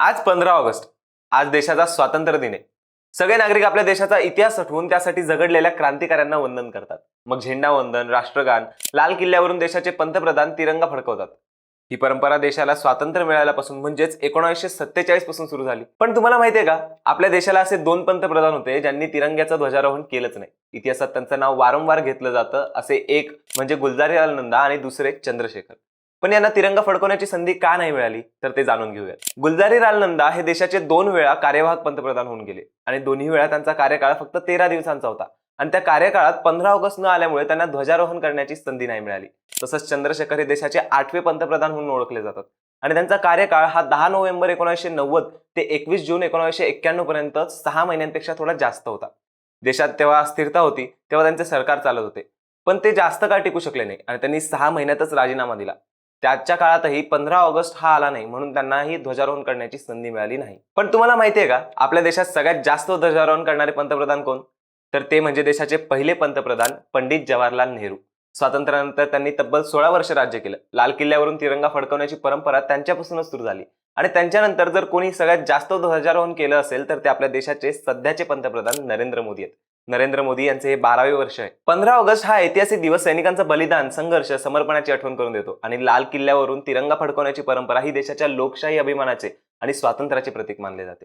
आज पंधरा ऑगस्ट. आज देशाचा स्वातंत्र्य दिन आहे. सगळे नागरिक आपल्या देशाचा इतिहास आठवून त्यासाठी झगडलेल्या क्रांतिकाऱ्यांना वंदन करतात. मग झेंडा वंदन राष्ट्रगान लाल किल्ल्यावरून देशाचे पंतप्रधान तिरंगा फडकवतात. ही परंपरा देशाला स्वातंत्र्य मिळाल्यापासून म्हणजेच एकोणीसशे सत्तेचाळीसपासून सुरू झाली. पण तुम्हाला माहितीये का? आपल्या देशाला असे दोन पंतप्रधान होते ज्यांनी तिरंग्याचं ध्वजारोहण केलंच नाही. इतिहासात त्यांचं नाव वारंवार घेतलं जातं असे एक म्हणजे गुलजारीलाल नंदा आणि दुसरे चंद्रशेखर. पण यांना तिरंगा फडकवण्याची संधी का नाही मिळाली तर ते जाणून घेऊयात. गुलजारीलाल नंदा हे देशाचे दोन वेळा कार्यवाहक पंतप्रधान होऊन गेले. आणि दोन्ही वेळा त्यांचा कार्यकाळ फक्त तेरा दिवसांचा होता. आणि त्या कार्यकाळात पंधरा ऑगस्ट न आल्यामुळे त्यांना ध्वजारोहण करण्याची संधी नाही मिळाली. तसंच चंद्रशेखर हे देशाचे आठवे पंतप्रधान म्हणून ओळखले जातात. आणि त्यांचा कार्यकाळ हा दहा नोव्हेंबर एकोणीसशे नव्वद ते एकवीस जून एकोणीसशे एक्क्याण्णव पर्यंत सहा महिन्यांपेक्षा थोडा जास्त होता. देशात तेव्हा अस्थिरता होती तेव्हा त्यांचे सरकार चालत होते. पण ते जास्त काळ टिकू शकले नाही आणि त्यांनी सहा महिन्यातच राजीनामा दिला. त्याच्या काळातही पंधरा ऑगस्ट हा आला नाही म्हणून त्यांनाही ध्वजारोहण करण्याची संधी मिळाली नाही. पण तुम्हाला माहितीये का? आपल्या देशात सगळ्यात जास्त ध्वजारोहण करणारे पंतप्रधान कोण? तर ते म्हणजे देशाचे पहिले पंतप्रधान पंडित जवाहरलाल नेहरू. स्वातंत्र्यानंतर त्यांनी तब्बल सोळा वर्ष राज्य केलं. लाल किल्ल्यावरून तिरंगा फडकवण्याची परंपरा त्यांच्यापासूनच सुरू झाली. आणि त्यांच्यानंतर जर कोणी सगळ्यात जास्त ध्वजारोहण केलं असेल तर ते आपल्या देशाचे सध्याचे पंतप्रधान नरेंद्र मोदी आहेत. नरेंद्र मोदी यांचे हे बारावे वर्ष आहे. पंधरा ऑगस्ट हा ऐतिहासिक दिवस सैनिकांचं बलिदान संघर्ष समर्पणाची आठवण करून देतो. आणि लाल किल्ल्यावरून तिरंगा फडकवण्याची परंपरा ही देशाच्या लोकशाही अभिमानाचे आणि स्वातंत्र्याचे प्रतीक मानले जाते.